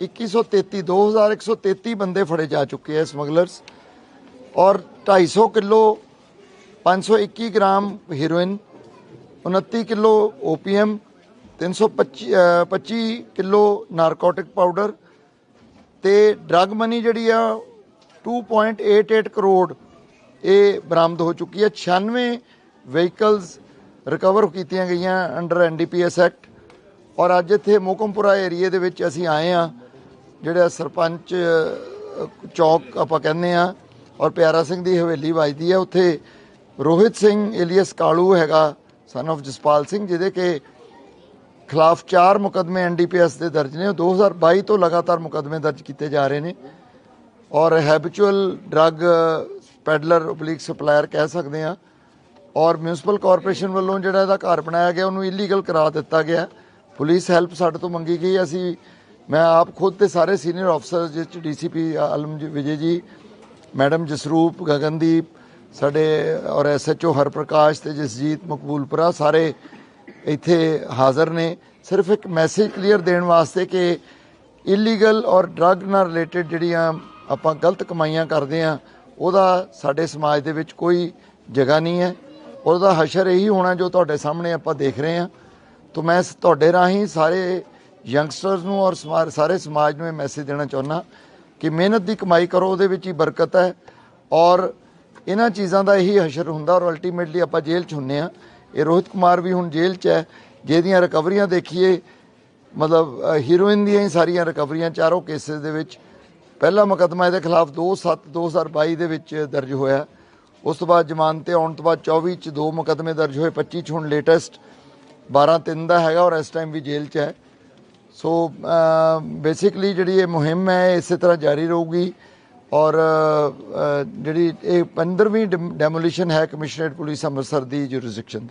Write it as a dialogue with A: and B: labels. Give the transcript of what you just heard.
A: 2133 2133 ਬੰਦੇ ਫੜੇ ਜਾ ਚੁੱਕੇ ਆ ਸਮਗਲਰਸ। ਔਰ 250 kilo 521 gram heroin 29 kilo opium 325 ਅਹ 25 ਕਿਲੋ ਨਾਰਕੋਟਿਕ ਪਾਊਡਰ ਤੇ ਡਰੱਗ ਮਨੀ ਜਿਹੜੀ ਆ 2.88 ਕਰੋੜ ਇਹ ਬਰਾਮਦ ਹੋ ਚੁੱਕੀ ਹੈ 96 ਵਹੀਕਲਸ ਰਿਕਵਰ ਕੀਤੀਆਂ ਗਈਆਂ ਅੰਡਰ ਐਨਡੀਪੀਐਸ ਐਕਟ ਔਰ ਅੱਜ ਇੱਥੇ ਮੋਕਮਪੁਰਾ ਏਰੀਏ ਦੇ ਵਿੱਚ ਅਸੀਂ ਆਏ ਆ। ਜਿਹੜਾ ਸਰਪੰਚ ਚੌਕ ਆਪਾਂ ਕਹਿੰਦੇ ਆ ਔਰ ਪਿਆਰਾ ਸਿੰਘ ਦੀ ਹਵੇਲੀ ਵੱਜਦੀ ਹੈ, ਉੱਥੇ ਰੋਹਿਤ ਸਿੰਘ ਏਲੀਅਸ ਕਾਲੂ ਹੈਗਾ ਸਨ of ਜਸਪਾਲ ਸਿੰਘ, ਜਿਹਦੇ ਕੇ ਖਿਲਾਫ 4 ਮੁਕਦਮੇ ਐਨਡੀਪੀਐਸ ਦੇ ਦਰਜ ਨੇ, ਉਹ 2022 ਤੋਂ ਲਗਾਤਾਰ ਮੁਕਦਮੇ ਦਰਜ ਕੀਤੇ ਜਾ ਰਹੇ ਨੇ। ਔਰ habitual drug peddler public supplier ਕਹਿ ਸਕਦੇ ਆ ਔਰ ਮਿਊਨਿਸਪਲ ਕਾਰਪੋਰੇਸ਼ਨ ਵੱਲੋਂ ਜਿਹੜਾ ਇਹਦਾ ਘਰ ਬਣਾਇਆ ਗਿਆ, ਉਹਨੂੰ ਇਲੀਗਲ ਕਰਾ ਦਿੱਤਾ ਗਿਆ। ਪੁਲਿਸ ਹੈਲਪ ਸਾਡੇ ਤੋਂ ਮੰਗੀ ਗਈ, ਅਸੀਂ ਮੈਂ ਆਪ ਖੁਦ ਤੇ ਸਾਰੇ ਸੀਨੀਅਰ ਅਫਸਰ ਜਿਸ ਚ ਡੀਸੀਪੀ ਆਲਮ ਜੀ, ਵਿਜੇ ਜੀ, ਮੈਡਮ ਜਸਰੂਪ, ਗਗਨਦੀਪ, ਸਾਡੇ ਔਰ ਐਸਐਚਓ ਹਰਪ੍ਰਕਾਸ਼ ਤੇ ਜਸਜੀਤ ਮਕਬੂਲਪੁਰਾ ਸਾਰੇ ਇੱਥੇ ਹਾਜ਼ਰ ਨੇ। ਸਿਰਫ ਇੱਕ ਮੈਸੇਜ ਕਲੀਅਰ ਦੇਣ ਵਾਸਤੇ ਕਿ ਇਲੀਗਲ ਔਰ ਡਰੱਗ ਨਾਲ ਰਿਲੇਟਡ ਜਿਹੜੀਆਂ ਆਪਾਂ ਗਲਤ ਕਮਾਈਆਂ ਕਰਦੇ ਆ ਉਹਦਾ ਸਾਡੇ ਸਮਾਜ ਦੇ ਵਿੱਚ ਕੋਈ ਜਗ੍ਹਾ ਨਹੀਂ ਹੈ। ਉਹਦਾ ਹਸ਼ਰ ਇਹੀ ਹੋਣਾ ਜੋ ਤੁਹਾਡੇ ਸਾਹਮਣੇ ਆਪਾਂ ਦੇਖ ਰਹੇ ਹਾਂ। ਤਾਂ ਮੈਂ ਤੁਹਾਡੇ ਰਾਹੀਂ ਸਾਰੇ ਯੰਗਸਟਰਸ ਨੂੰ ਔਰ ਸਮਾ- ਸਾਰੇ ਸਮਾਜ ਨੂੰ ਇਹ ਮੈਸੇਜ ਦੇਣਾ ਚਾਹੁੰਦਾ ਕਿ ਮਿਹਨਤ ਦੀ ਕਮਾਈ ਕਰੋ, ਉਹਦੇ ਵਿੱਚ ਹੀ ਬਰਕਤ ਹੈ ਔਰ ਇਹਨਾਂ ਚੀਜ਼ਾਂ ਦਾ ਇਹੀ ਹਸ਼ਰ ਹੁੰਦਾ ਔਰ ਅਲਟੀਮੇਟਲੀ ਆਪਾਂ ਜੇਲ੍ਹ 'ਚ ਹੁੰਨੇ ਆ। ਇਹ ਰੋਹਿਤ ਕੁਮਾਰ ਵੀ ਹੁਣ ਜੇਲ੍ਹ 'ਚ ਹੈ, ਜਿਹਦੀਆਂ ਰਿਕਵਰੀਆਂ ਦੇਖੀਏ, ਮਤਲਬ ਹੀਰੋਇਨ ਦੀਆਂ ਹੀ ਸਾਰੀਆਂ ਰਿਕਵਰੀਆਂ ਚਾਰੋਂ ਕੇਸਿਸ ਦੇ ਵਿੱਚ। ਪਹਿਲਾ ਮੁਕੱਦਮਾ ਇਹਦੇ ਖਿਲਾਫ 2/7 2022 ਦੇ ਵਿੱਚ ਦਰਜ ਹੋਇਆ। ਉਸ ਤੋਂ ਬਾਅਦ ਜ਼ਮਾਨਤ ਤੇ ਆਉਣ ਤੋਂ ਬਾਅਦ 24 ਚ ਦੋ ਮੁਕੱਦਮੇ ਦਰਜ ਹੋਏ 25 ਚ ਹੁਣ ਲੇਟੈਸਟ 12 3 ਦਾ ਹੈਗਾ ਔਰ ਇਸ ਟਾਈਮ ਵੀ ਜੇਲ੍ਹ 'ਚ ਹੈ। ਸੋ ਬੇਸਿਕਲੀ ਜਿਹੜੀ ਇਹ ਮੁਹਿੰਮ ਹੈ ਇਸੇ ਤਰ੍ਹਾਂ ਜਾਰੀ ਰਹੂਗੀ ਔਰ ਅ, ਅ, ਜਿਹੜੀ ਇਹ 15ਵੀਂ ਡੈਮੋਲੀਸ਼ਨ ਹੈ ਕਮਿਸ਼ਨਰੇਟ ਪੁਲਿਸ ਅੰਮ੍ਰਿਤਸਰ ਦੀ ਜੁਰਿਸਡਿਕਸ਼ਨ